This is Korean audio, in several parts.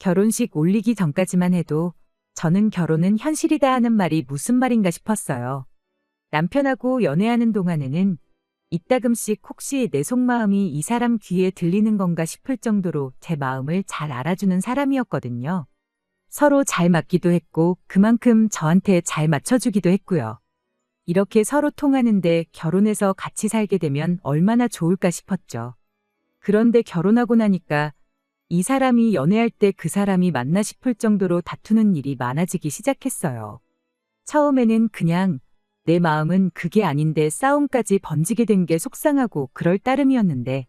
결혼식 올리기 전까지만 해도 저는 결혼은 현실이다 하는 말이 무슨 말인가 싶었어요. 남편하고 연애하는 동안에는 이따금씩 혹시 내 속마음이 이 사람 귀에 들리는 건가 싶을 정도로 제 마음을 잘 알아주는 사람이었거든요. 서로 잘 맞기도 했고 그만큼 저한테 잘 맞춰주기도 했고요. 이렇게 서로 통하는데 결혼해서 같이 살게 되면 얼마나 좋을까 싶었죠. 그런데 결혼하고 나니까 이 사람이 연애할 때 그 사람이 맞나 싶을 정도로 다투는 일이 많아지기 시작했어요. 처음에는 그냥 내 마음은 그게 아닌데 싸움까지 번지게 된 게 속상하고 그럴 따름이었는데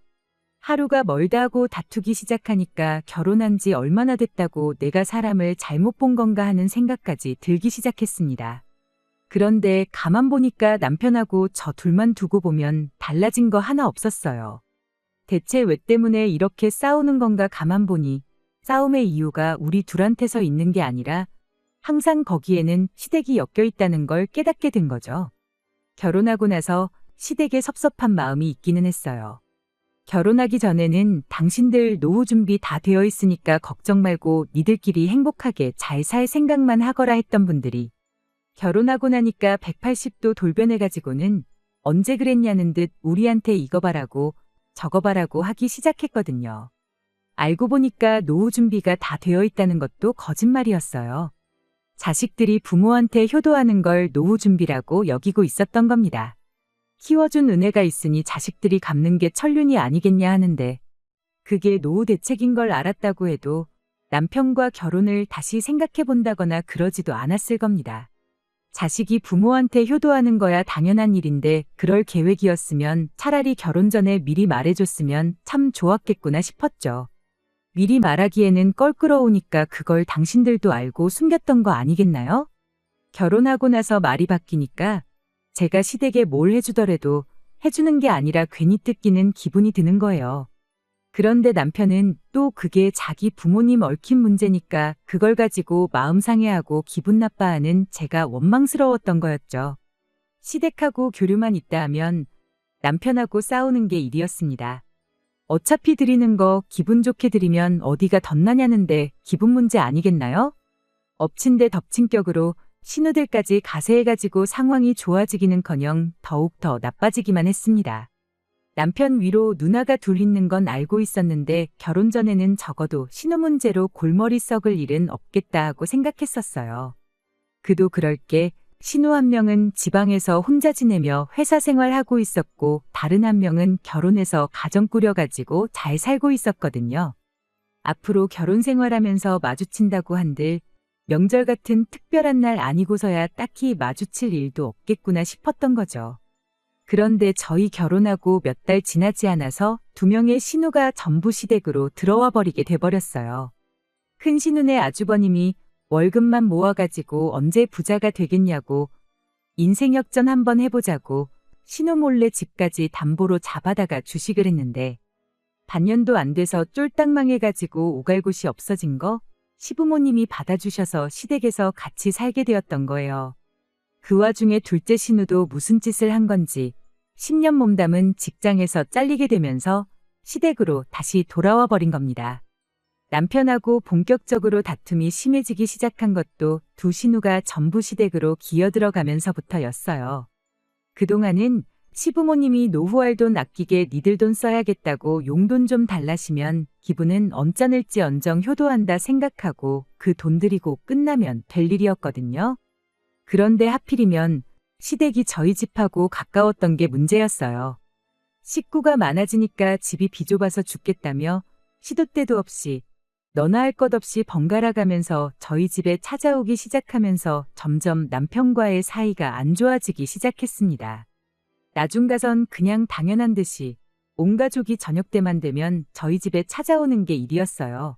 하루가 멀다 하고 다투기 시작하니까 결혼한 지 얼마나 됐다고 내가 사람을 잘못 본 건가 하는 생각까지 들기 시작했습니다. 그런데 가만 보니까 남편하고 저 둘만 두고 보면 달라진 거 하나 없었어요. 대체 왜 때문에 이렇게 싸우는 건가 가만 보니 싸움의 이유가 우리 둘한테서 있는 게 아니라 항상 거기에는 시댁이 엮여 있다는 걸 깨닫게 된 거죠. 결혼하고 나서 시댁에 섭섭한 마음이 있기는 했어요. 결혼하기 전에는 당신들 노후 준비 다 되어 있으니까 걱정 말고 니들끼리 행복하게 잘 살 생각만 하거라 했던 분들이 결혼하고 나니까 180도 돌변해가지고는 언제 그랬냐는 듯 우리한테 이거 바라고 바라고 하기 시작했거든요. 알고 보니까 노후 준비가 다 되어 있다는 것도 거짓말이었어요. 자식들이 부모한테 효도하는 걸 노후 준비라고 여기고 있었던 겁니다. 키워준 은혜가 있으니 자식들이 갚는 게 천륜이 아니겠냐 하는데 그게 노후 대책인 걸 알았다고 해도 남편과 결혼을 다시 생각해 본다거나 그러지도 않았을 겁니다. 자식이 부모한테 효도하는 거야 당연한 일인데 그럴 계획이었으면 차라리 결혼 전에 미리 말해줬으면 참 좋았겠구나 싶었죠. 미리 말하기에는 껄끄러우니까 그걸 당신들도 알고 숨겼던 거 아니겠나요? 결혼하고 나서 말이 바뀌니까 제가 시댁에 뭘 해주더라도 해주는 게 아니라 괜히 뜯기는 기분이 드는 거예요. 그런데 남편은 또 그게 자기 부모님 얽힌 문제니까 그걸 가지고 마음 상해하고 기분 나빠하는 제가 원망스러웠던 거였죠. 시댁하고 교류만 있다 하면 남편하고 싸우는 게 일이었습니다. 어차피 드리는 거 기분 좋게 드리면 어디가 덧나냐는데 기분 문제 아니겠나요? 엎친 데 덮친 격으로 신우들까지 가세해가지고 상황이 좋아지기는커녕 더욱 더 나빠지기만 했습니다. 남편 위로 누나가 둘 있는 건 알고 있었는데 결혼 전에는 적어도 신우 문제로 골머리 썩을 일은 없겠다 하고 생각했었어요. 그도 그럴 게 신우 한 명은 지방에서 혼자 지내며 회사 생활하고 있었고 다른 한 명은 결혼해서 가정 꾸려가지고 잘 살고 있었거든요. 앞으로 결혼 생활하면서 마주친다고 한들 명절 같은 특별한 날 아니고서야 딱히 마주칠 일도 없겠구나 싶었던 거죠. 그런데 저희 결혼하고 몇 달 지나지 않아서 두 명의 신우가 전부 시댁으로 들어와 버리게 돼버렸어요. 큰 신우네 아주버님이 월급만 모아가지고 언제 부자가 되겠냐고 인생 역전 한번 해보자고 신우 몰래 집까지 담보로 잡아다가 주식을 했는데 반년도 안 돼서 쫄딱 망해가지고 오갈 곳이 없어진 거 시부모님이 받아주셔서 시댁에서 같이 살게 되었던 거예요. 그 와중에 둘째 신우도 무슨 짓을 한 건지 10년 몸담은 직장에서 잘리게 되면서 시댁으로 다시 돌아와 버린 겁니다. 남편하고 본격적으로 다툼이 심해지기 시작한 것도 두 신우가 전부 시댁으로 기어들어가면서부터였어요. 그동안은 시부모님이 노후할 돈 아끼게 니들 돈 써야겠다고 용돈 좀 달라시면 기분은 언짢을지 언정 효도한다 생각하고 그 돈 들이고 끝나면 될 일이었거든요. 그런데 하필이면 시댁이 저희 집하고 가까웠던 게 문제였어요. 식구가 많아지니까 집이 비좁아서 죽겠다며 시도 때도 없이 너나 할 것 없이 번갈아 가면서 저희 집에 찾아오기 시작하면서 점점 남편과의 사이가 안 좋아지기 시작했습니다. 나중 가선 그냥 당연한 듯이 온 가족이 저녁 때만 되면 저희 집에 찾아오는 게 일이었어요.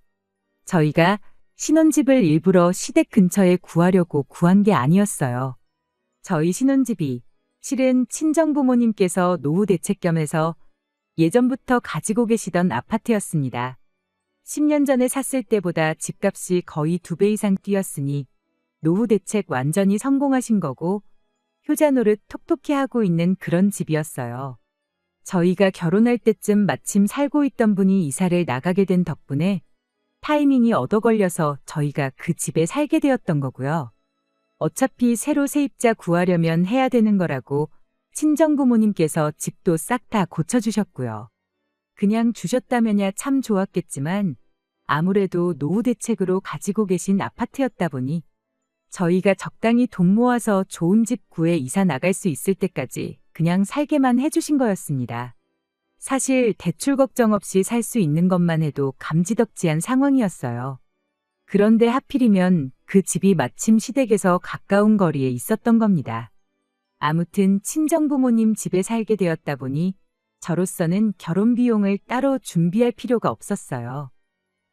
저희가 신혼집을 일부러 시댁 근처에 구하려고 구한 게 아니었어요. 저희 신혼집이 실은 친정부모님께서 노후 대책 겸해서 예전부터 가지고 계시던 아파트였습니다. 10년 전에 샀을 때보다 집값이 거의 두 배 이상 뛰었으니 노후 대책 완전히 성공하신 거고 효자 노릇 톡톡히 하고 있는 그런 집이었어요. 저희가 결혼할 때쯤 마침 살고 있던 분이 이사를 나가게 된 덕분에 타이밍이 얻어 걸려서 저희가 그 집에 살게 되었던 거고요. 어차피 새로 세입자 구하려면 해야 되는 거라고 친정 부모님께서 집도 싹 다 고쳐주셨고요. 그냥 주셨다면야 참 좋았겠지만 아무래도 노후 대책으로 가지고 계신 아파트였다 보니 저희가 적당히 돈 모아서 좋은 집 구해 이사 나갈 수 있을 때까지 그냥 살게만 해주신 거였습니다. 사실 대출 걱정 없이 살 수 있는 것만 해도 감지덕지한 상황이었어요. 그런데 하필이면 그 집이 마침 시댁에서 가까운 거리에 있었던 겁니다. 아무튼 친정 부모님 집에 살게 되었다 보니 저로서는 결혼 비용을 따로 준비할 필요가 없었어요.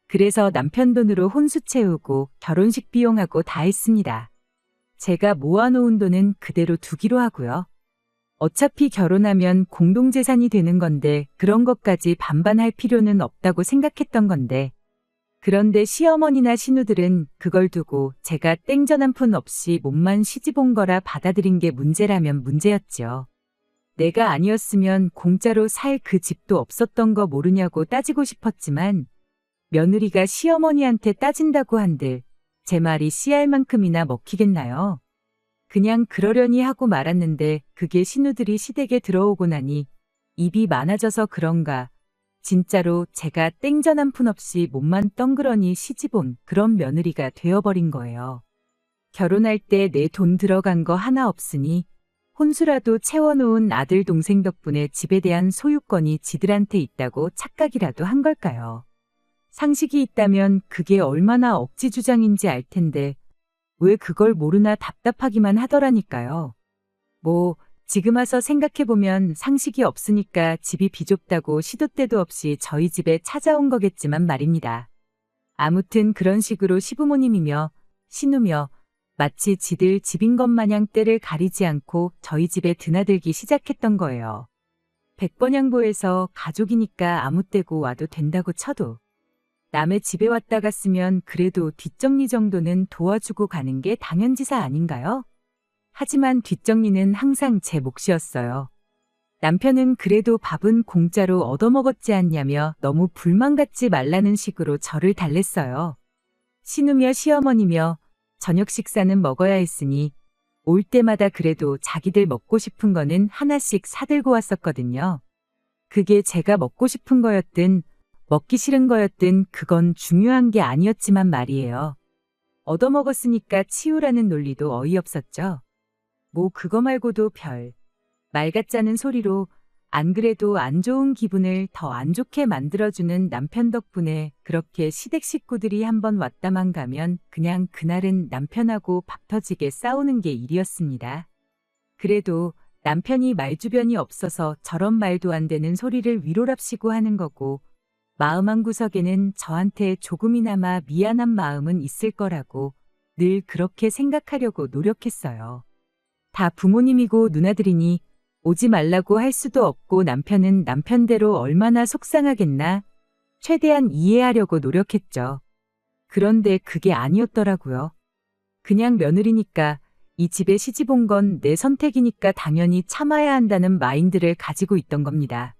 그래서 남편 돈으로 혼수 채우고 결혼식 비용하고 다 했습니다. 제가 모아놓은 돈은 그대로 두기로 하고요. 어차피 결혼하면 공동재산이 되는 건데 그런 것까지 반반할 필요는 없다고 생각했던 건데 그런데 시어머니나 신우들은 그걸 두고 제가 땡전 한 푼 없이 몸만 시집 온 거라 받아들인 게 문제라면 문제였죠. 내가 아니었으면 공짜로 살 그 집도 없었던 거 모르냐고 따지고 싶었지만 며느리가 시어머니한테 따진다고 한들 제 말이 씨알 만큼이나 먹히겠나요? 그냥 그러려니 하고 말았는데 그게 신우들이 시댁에 들어오고 나니 입이 많아져서 그런가 진짜로 제가 땡전 한 푼 없이 몸만 덩그러니 시집온 그런 며느리가 되어버린 거예요. 결혼할 때 내 돈 들어간 거 하나 없으니 혼수라도 채워놓은 아들 동생 덕분에 집에 대한 소유권이 지들한테 있다고 착각이라도 한 걸까요? 상식이 있다면 그게 얼마나 억지 주장인지 알 텐데 왜 그걸 모르나 답답하기만 하더라니까요. 뭐 지금 와서 생각해보면 상식이 없으니까 집이 비좁다고 시도 때도 없이 저희 집에 찾아온 거겠지만 말입니다. 아무튼 그런 식으로 시부모님이며 신우며 마치 지들 집인 것 마냥 때를 가리지 않고 저희 집에 드나들기 시작했던 거예요. 백번양보에서 가족이니까 아무 때고 와도 된다고 쳐도 남의 집에 왔다 갔으면 그래도 뒷정리 정도는 도와주고 가는 게 당연지사 아닌가요? 하지만 뒷정리는 항상 제 몫이었어요. 남편은 그래도 밥은 공짜로 얻어먹었지 않냐며 너무 불만 갖지 말라는 식으로 저를 달랬어요. 신우며 시어머니며 저녁 식사는 먹어야 했으니 올 때마다 그래도 자기들 먹고 싶은 거는 하나씩 사들고 왔었거든요. 그게 제가 먹고 싶은 거였든 먹기 싫은 거였든 그건 중요한 게 아니었지만 말이에요. 얻어먹었으니까 치우라는 논리도 어이없었죠. 뭐 그거 말고도 별. 말 같자는 소리로 안 그래도 안 좋은 기분을 더 안 좋게 만들어주는 남편 덕분에 그렇게 시댁 식구들이 한번 왔다만 가면 그냥 그날은 남편하고 밥 터지게 싸우는 게 일이었습니다. 그래도 남편이 말주변이 없어서 저런 말도 안 되는 소리를 위로랍시고 하는 거고 마음 한구석에는 저한테 조금이나마 미안한 마음은 있을 거라고 늘 그렇게 생각하려고 노력했어요. 다 부모님이고 누나들이니 오지 말라고 할 수도 없고 남편은 남편대로 얼마나 속상하겠나 최대한 이해하려고 노력했죠. 그런데 그게 아니었더라고요. 그냥 며느리니까 이 집에 시집 온 건 내 선택이니까 당연히 참아야 한다는 마인드를 가지고 있던 겁니다.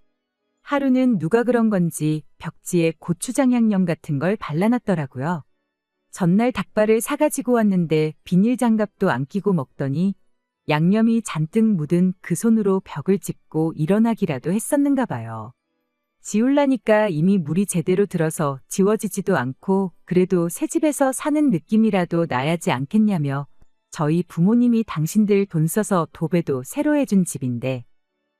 하루는 누가 그런 건지 벽지에 고추장 양념 같은 걸 발라놨더라고요. 전날 닭발을 사가지고 왔는데 비닐 장갑도 안 끼고 먹더니 양념이 잔뜩 묻은 그 손으로 벽을 짚고 일어나기라도 했었는가 봐요. 지울라니까 이미 물이 제대로 들어서 지워지지도 않고 그래도 새 집에서 사는 느낌이라도 나야지 않겠냐며 저희 부모님이 당신들 돈 써서 도배도 새로 해준 집인데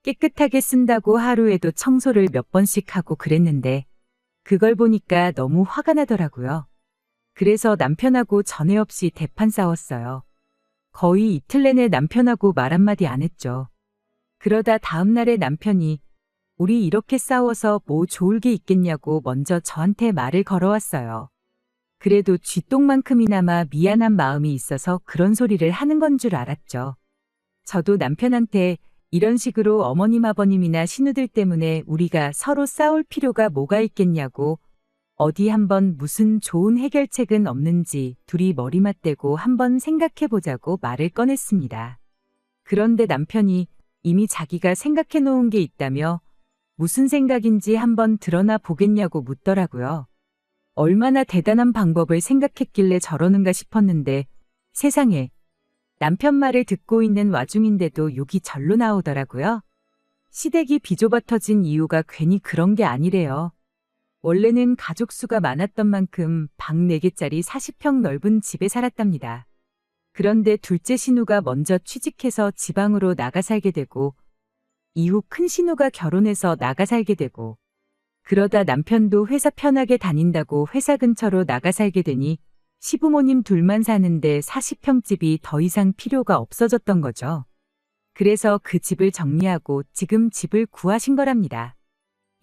깨끗하게 쓴다고 하루에도 청소를 몇 번씩 하고 그랬는데 그걸 보니까 너무 화가 나더라고요. 그래서 남편하고 전에 없이 대판 싸웠어요. 거의 이틀 내내 남편하고 말 한마디 안 했죠. 그러다 다음날에 남편이 우리 이렇게 싸워서 뭐 좋을 게 있겠냐고 먼저 저한테 말을 걸어왔어요. 그래도 쥐똥만큼이나마 미안한 마음이 있어서 그런 소리를 하는 건 줄 알았죠. 저도 남편한테 이런 식으로 어머님 아버님이나 신우들 때문에 우리가 서로 싸울 필요가 뭐가 있겠냐고 어디 한번 무슨 좋은 해결책은 없는지 둘이 머리 맞대고 한번 생각해 보자고 말을 꺼냈습니다. 그런데 남편이 이미 자기가 생각해 놓은 게 있다며 무슨 생각인지 한번 드러나 보겠냐고 묻더라고요. 얼마나 대단한 방법을 생각했길래 저러는가 싶었는데 세상에 남편 말을 듣고 있는 와중인데도 욕이 절로 나오더라고요. 시댁이 비좁아 터진 이유가 괜히 그런 게 아니래요. 원래는 가족 수가 많았던 만큼 방 4개짜리 40평 넓은 집에 살았답니다. 그런데 둘째 신우가 먼저 취직해서 지방으로 나가 살게 되고 이후 큰 신우가 결혼해서 나가 살게 되고 그러다 남편도 회사 편하게 다닌다고 회사 근처로 나가 살게 되니 시부모님 둘만 사는데 40평 집이 더 이상 필요가 없어졌던 거죠. 그래서 그 집을 정리하고 지금 집을 구하신 거랍니다.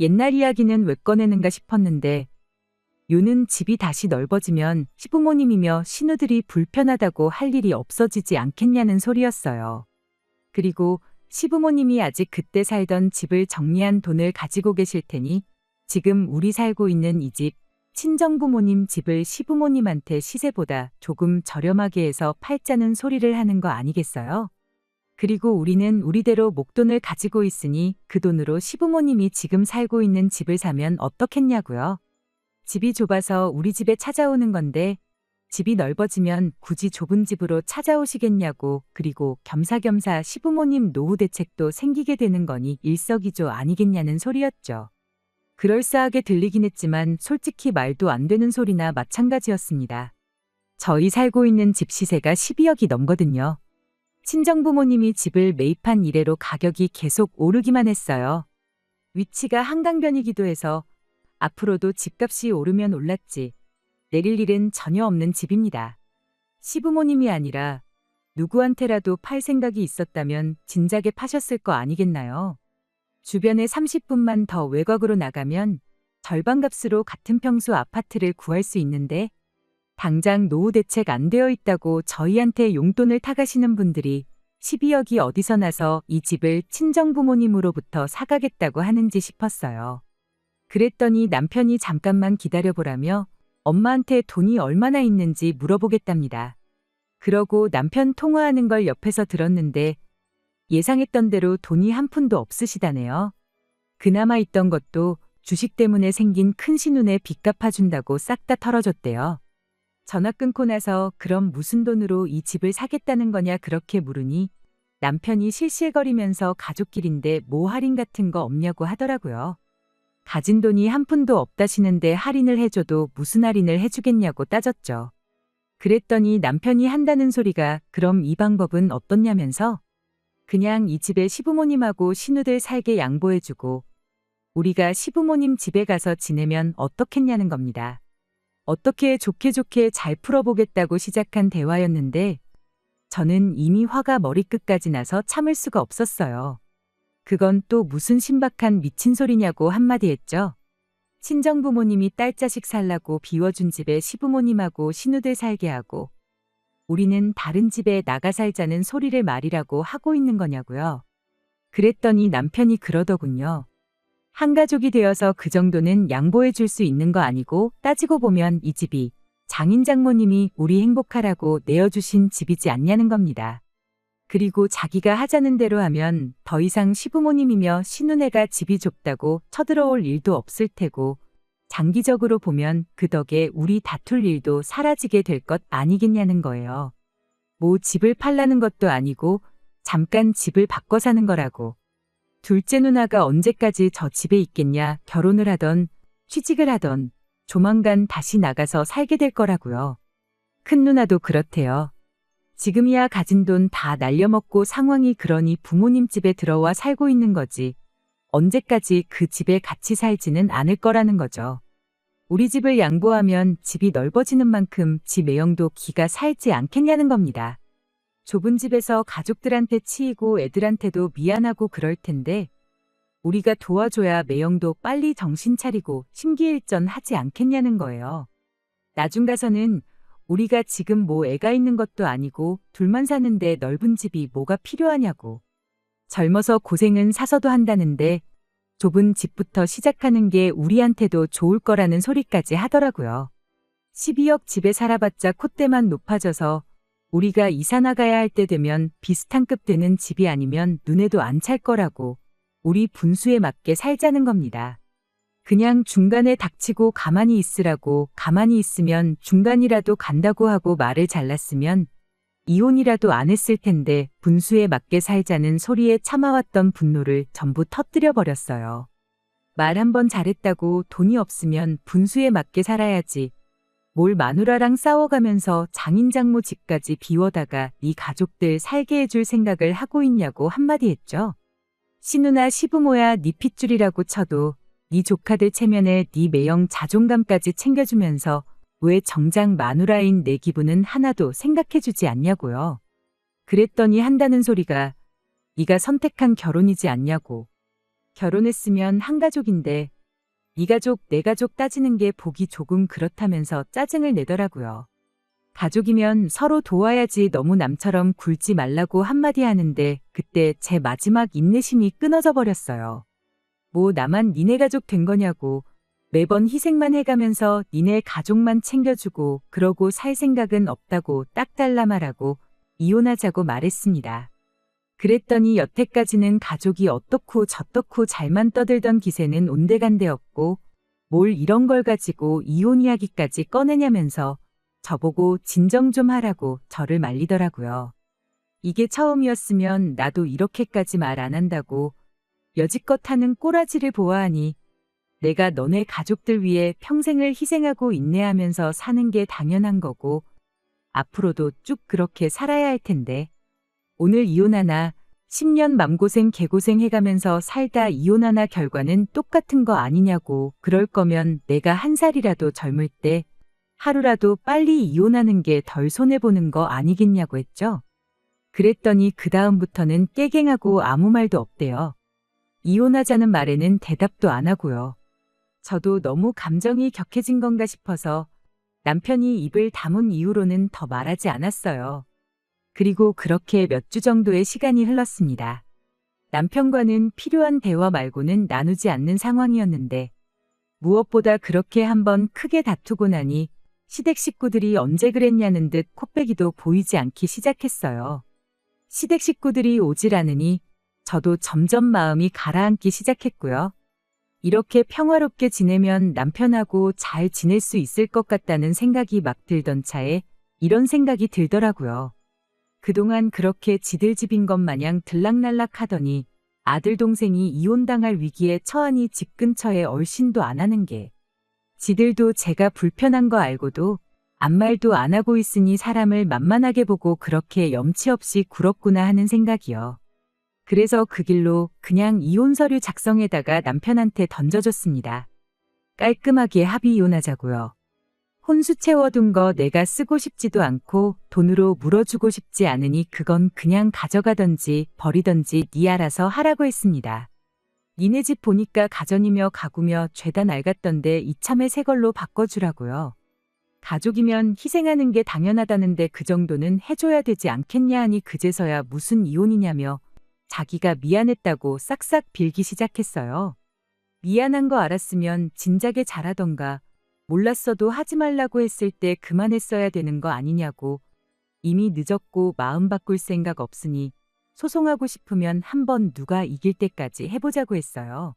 옛날 이야기는 왜 꺼내는가 싶었는데 요는 집이 다시 넓어지면 시부모님이며 신우들이 불편하다고 할 일이 없어지지 않겠냐는 소리였어요. 그리고 시부모님이 아직 그때 살던 집을 정리한 돈을 가지고 계실 테니 지금 우리 살고 있는 이 집, 친정부모님 집을 시부모님한테 시세보다 조금 저렴하게 해서 팔자는 소리를 하는 거 아니겠어요? 그리고 우리는 우리대로 목돈을 가지고 있으니 그 돈으로 시부모님이 지금 살고 있는 집을 사면 어떻겠냐고요. 집이 좁아서 우리 집에 찾아오는 건데 집이 넓어지면 굳이 좁은 집으로 찾아오시겠냐고 그리고 겸사겸사 시부모님 노후 대책도 생기게 되는 거니 일석이조 아니겠냐는 소리였죠. 그럴싸하게 들리긴 했지만 솔직히 말도 안 되는 소리나 마찬가지였습니다. 저희 살고 있는 집 시세가 12억이 넘거든요. 친정부모님이 집을 매입한 이래로 가격이 계속 오르기만 했어요. 위치가 한강변이기도 해서 앞으로도 집값이 오르면 올랐지 내릴 일은 전혀 없는 집입니다. 시부모님이 아니라 누구한테라도 팔 생각이 있었다면 진작에 파셨을 거 아니겠나요? 주변에 30분만 더 외곽으로 나가면 절반 값으로 같은 평수 아파트를 구할 수 있는데 당장 노후 대책 안 되어 있다고 저희한테 용돈을 타가시는 분들이 12억이 어디서 나서 이 집을 친정 부모님으로부터 사가겠다고 하는지 싶었어요. 그랬더니 남편이 잠깐만 기다려보라며 엄마한테 돈이 얼마나 있는지 물어보겠답니다. 그러고 남편 통화하는 걸 옆에서 들었는데 예상했던 대로 돈이 한 푼도 없으시다네요. 그나마 있던 것도 주식 때문에 생긴 큰 신운에 빚 갚아준다고 싹 다 털어줬대요. 전화 끊고 나서 그럼 무슨 돈으로 이 집을 사겠다는 거냐 그렇게 물으니 남편이 실실거리면서 가족끼린데 뭐 할인 같은 거 없냐고 하더라고요. 가진 돈이 한 푼도 없다시는데 할인을 해줘도 무슨 할인을 해주겠냐고 따졌죠. 그랬더니 남편이 한다는 소리가 그럼 이 방법은 어떻냐면서 그냥 이 집에 시부모님하고 신우들 살게 양보해주고 우리가 시부모님 집에 가서 지내면 어떻겠냐는 겁니다. 어떻게 좋게 좋게 잘 풀어보겠다고 시작한 대화였는데 저는 이미 화가 머리끝까지 나서 참을 수가 없었어요. 그건 또 무슨 신박한 미친 소리냐고 한마디 했죠. 친정부모님이 딸 자식 살라고 비워준 집에 시부모님하고 신우들 살게 하고 우리는 다른 집에 나가 살자는 소리를 말이라고 하고 있는 거냐고요. 그랬더니 남편이 그러더군요. 한 가족이 되어서 그 정도는 양보해 줄 수 있는 거 아니고 따지고 보면 이 집이 장인 장모님이 우리 행복하라고 내어주신 집이지 않냐는 겁니다. 그리고 자기가 하자는 대로 하면 더 이상 시부모님이며 신우네가 집이 좁다고 쳐들어올 일도 없을 테고 장기적으로 보면 그 덕에 우리 다툴 일도 사라지게 될 것 아니겠냐는 거예요. 뭐 집을 팔라는 것도 아니고 잠깐 집을 바꿔 사는 거라고. 둘째 누나가 언제까지 저 집에 있겠냐 결혼을 하던 취직을 하던 조만간 다시 나가서 살게 될 거라고요. 큰 누나도 그렇대요. 지금이야 가진 돈 다 날려먹고 상황이 그러니 부모님 집에 들어와 살고 있는 거지. 언제까지 그 집에 같이 살지는 않을 거라는 거죠. 우리 집을 양보하면 집이 넓어지는 만큼 집 매형도 기가 살지 않겠냐는 겁니다. 좁은 집에서 가족들한테 치이고 애들한테도 미안하고 그럴 텐데 우리가 도와줘야 매형도 빨리 정신 차리고 심기일전 하지 않겠냐는 거예요. 나중 가서는 우리가 지금 뭐 애가 있는 것도 아니고 둘만 사는데 넓은 집이 뭐가 필요하냐고. 젊어서 고생은 사서도 한다는데 좁은 집부터 시작하는 게 우리한테도 좋을 거라는 소리까지 하더라고요. 12억 집에 살아봤자 콧대만 높아져서 우리가 이사 나가야 할 때 되면 비슷한 급 되는 집이 아니면 눈에도 안 찰 거라고 우리 분수에 맞게 살자는 겁니다. 그냥 중간에 닥치고 가만히 있으라고 가만히 있으면 중간이라도 간다고 하고 말을 잘랐으면 이혼이라도 안 했을 텐데 분수에 맞게 살자는 소리에 참아왔던 분노를 전부 터뜨려 버렸어요. 말 한 번 잘했다고 돈이 없으면 분수에 맞게 살아야지. 뭘 마누라랑 싸워가면서 장인장모 집까지 비워다가 네 가족들 살게 해줄 생각을 하고 있냐고 한마디 했죠. 시누나 시부모야 네 핏줄이라고 쳐도 네 조카들 체면에 네 매형 자존감까지 챙겨주면서 왜 정작 마누라인 내 기분은 하나도 생각해주지 않냐고요. 그랬더니 한다는 소리가 네가 선택한 결혼이지 않냐고. 결혼했으면 한 가족인데 네 가족 내 가족 따지는 게 보기 조금 그렇다면서 짜증을 내더라고요. 가족이면 서로 도와야지 너무 남처럼 굴지 말라고 한마디 하는데 그때 제 마지막 인내심이 끊어져 버렸어요. 뭐 나만 니네 가족 된 거냐고 매번 희생만 해가면서 니네 가족만 챙겨주고 그러고 살 생각은 없다고 딱 달라 말하고 이혼하자고 말했습니다. 그랬더니 여태까지는 가족이 어떻고 저떻고 잘만 떠들던 기세는 온데간데없고 뭘 이런 걸 가지고 이혼 이야기까지 꺼내냐면서 저보고 진정 좀 하라고 저를 말리더라고요. 이게 처음이었으면 나도 이렇게까지 말 안 한다고 여지껏 하는 꼬라지를 보아하니 내가 너네 가족들 위해 평생을 희생하고 인내하면서 사는 게 당연한 거고 앞으로도 쭉 그렇게 살아야 할 텐데 오늘 이혼하나 10년 맘고생 개고생 해가면서 살다 이혼하나 결과는 똑같은 거 아니냐고 그럴 거면 내가 한 살이라도 젊을 때 하루라도 빨리 이혼하는 게 덜 손해보는 거 아니겠냐고 했죠. 그랬더니 그 다음부터는 깨갱하고 아무 말도 없대요. 이혼하자는 말에는 대답도 안 하고요. 저도 너무 감정이 격해진 건가 싶어서 남편이 입을 다문 이후로는 더 말하지 않았어요. 그리고 그렇게 몇 주 정도의 시간이 흘렀습니다. 남편과는 필요한 대화 말고는 나누지 않는 상황이었는데 무엇보다 그렇게 한번 크게 다투고 나니 시댁 식구들이 언제 그랬냐는 듯 코빼기도 보이지 않기 시작했어요. 시댁 식구들이 오질 않으니 저도 점점 마음이 가라앉기 시작했고요. 이렇게 평화롭게 지내면 남편하고 잘 지낼 수 있을 것 같다는 생각이 막 들던 차에 이런 생각이 들더라고요. 그동안 그렇게 지들 집인 것 마냥 들락날락 하더니 아들 동생이 이혼당할 위기에 처하니 집 근처에 얼씬도 안 하는 게 지들도 제가 불편한 거 알고도 아무 말도 안 하고 있으니 사람을 만만하게 보고 그렇게 염치 없이 굴었구나 하는 생각이요. 그래서 그 길로 그냥 이혼 서류 작성에다가 남편한테 던져줬습니다. 깔끔하게 합의 이혼하자고요. 혼수 채워둔 거 내가 쓰고 싶지도 않고 돈으로 물어주고 싶지 않으니 그건 그냥 가져가던지 버리던지 네 알아서 하라고 했습니다. 니네 집 보니까 가전이며 가구며 죄다 낡았던데 이참에 새 걸로 바꿔주라고요. 가족이면 희생하는 게 당연하다는데 그 정도는 해줘야 되지 않겠냐 하니 그제서야 무슨 이혼이냐며 자기가 미안했다고 싹싹 빌기 시작했어요. 미안한 거 알았으면 진작에 잘하던가 몰랐어도 하지 말라고 했을 때 그만했어야 되는 거 아니냐고 이미 늦었고 마음 바꿀 생각 없으니 소송하고 싶으면 한번 누가 이길 때까지 해보자고 했어요.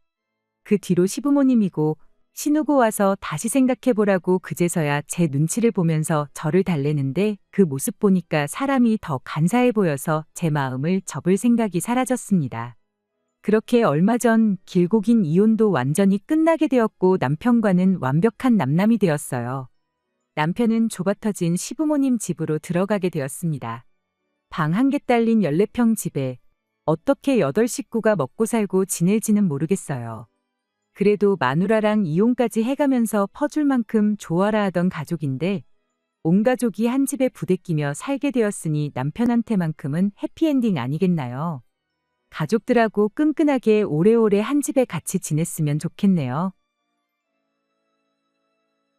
그 뒤로 시부모님이고 신우고 와서 다시 생각해보라고 그제서야 제 눈치를 보면서 저를 달래는데 그 모습 보니까 사람이 더 간사해 보여서 제 마음을 접을 생각이 사라졌습니다. 그렇게 얼마 전 길고 긴 이혼도 완전히 끝나게 되었고 남편과는 완벽한 남남이 되었어요. 남편은 좁아터진 시부모님 집으로 들어가게 되었습니다. 방 한 개 딸린 14평 집에 어떻게 여덟 식구가 먹고 살고 지낼지는 모르겠어요. 그래도 마누라랑 이혼까지 해가면서 퍼줄 만큼 좋아라 하던 가족인데 온 가족이 한 집에 부대끼며 살게 되었으니 남편한테만큼은 해피엔딩 아니겠나요? 가족들하고 끈끈하게 오래오래 한 집에 같이 지냈으면 좋겠네요.